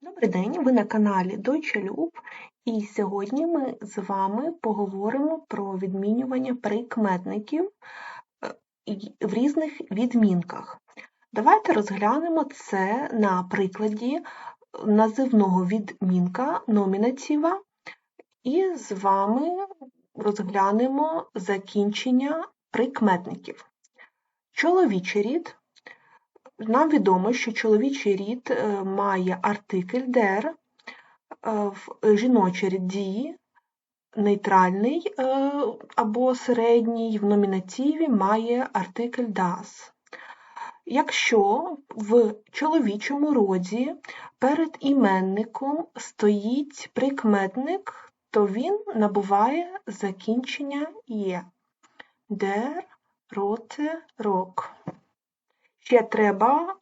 Добрий день, ви на каналі Deutsche Loop, і сьогодні ми з вами поговоримо про відмінювання прикметників е, в різних відмінках. Давайте розглянемо це на прикладі називного відмінка номінатива, і з вами розглянемо закінчення прикметників. Чоловічий рід нам відомо, що чоловічий рід е, має артикль der, е, в- жіночий рід дії, нейтральний е, або середній в номінативі має артикль das. Якщо в чоловічому роді перед іменником стоїть прикметник, то він набуває закінчення є. Der, rote, rock. Ще треба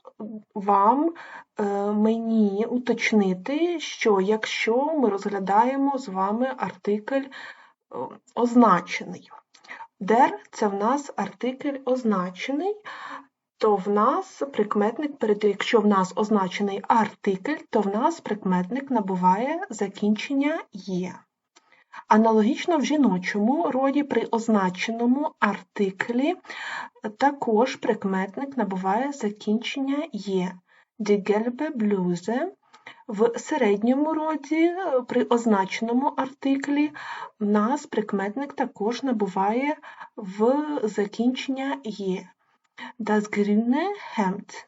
вам е, мені уточнити, що якщо ми розглядаємо з вами артикль е, означений. Der – це в нас артикль означений, то в нас прикметник, якщо в нас означений артикль, то в нас прикметник набуває закінчення є. Аналогічно в жіночому роді при означеному артиклі також прикметник набуває закінчення є. Die gelbe Bluse. В середньому роді е, при означеному артиклі в нас прикметник також набуває в закінчення є. Das grüne Hemd.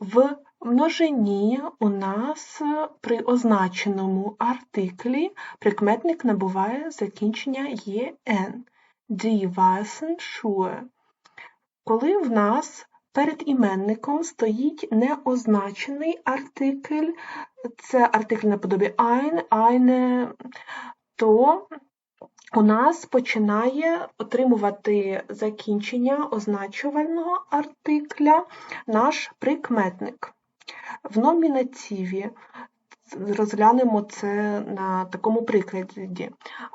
В множині у нас при означеному артиклі прикметник набуває закінчення «єн». Die weißen Schuhe. Коли в нас перед іменником стоїть неозначений артикль, це артикль наподобі ein, eine, то у нас починає отримувати закінчення означувального артикля наш прикметник. В номінативі розглянемо це на такому прикладі.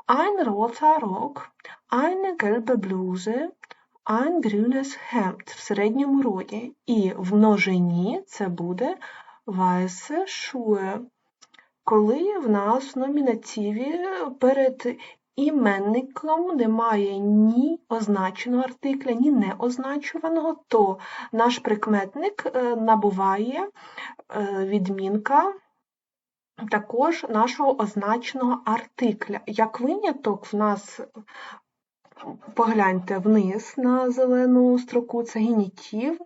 Ein roter Rock, eine gelbe Bluse, ein grünes Hemd в середньому роді. І в множині це буде weiße Schuhe. Коли в нас в номінативі перед іменником немає ні означеного артикля, ні неозначуваного, то наш прикметник е, набуває е, відмінка також нашого означеного артикля. Як виняток, в нас погляньте вниз на зелену строку, це генітів.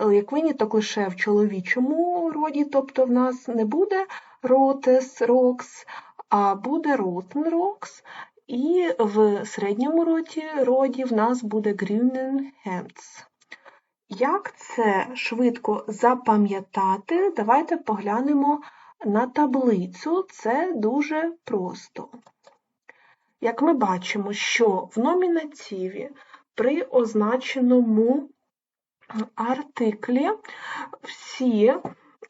Е, Як виняток лише в чоловічому роді, тобто в нас не буде ротес, рокс, а буде ротен, рокс, і в середньому роді, роді в нас буде хемц. Як це швидко запам'ятати, давайте поглянемо на таблицю. Це дуже просто. Як ми бачимо, що в номінативі при означеному артиклі всі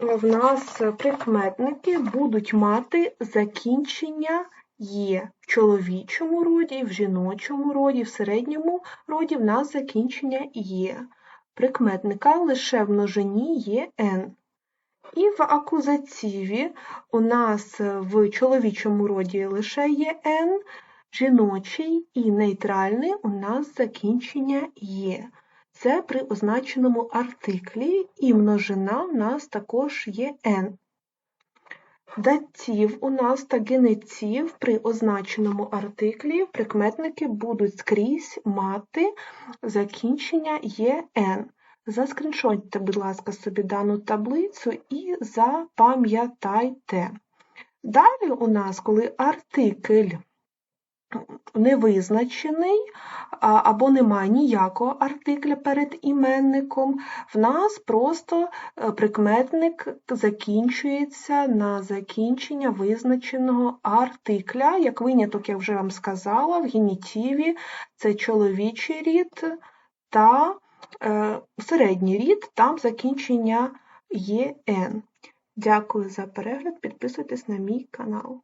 в нас прикметники будуть мати закінчення є. В чоловічому роді, в жіночому роді, в середньому роді в нас закінчення є. Прикметника лише в множині є n. І в акузативі у нас в чоловічому роді лише є n, жіночий і нейтральний у нас закінчення є. Це при означеному артиклі, і множина у нас також є n. Датів у нас та генетів при означеному артиклі прикметники будуть скрізь мати закінчення «єн». Заскріншотьте, будь ласка, собі дану таблицю і запам'ятайте. Далі у нас, коли артикль невизначений або немає ніякого артикля перед іменником, в нас просто е, прикметник закінчується на закінчення визначеного артикля. Як виняток, я вже вам сказала, в генітиві це чоловічий рід та е, середній рід, там закінчення єн. Дякую за перегляд, підписуйтесь на мій канал.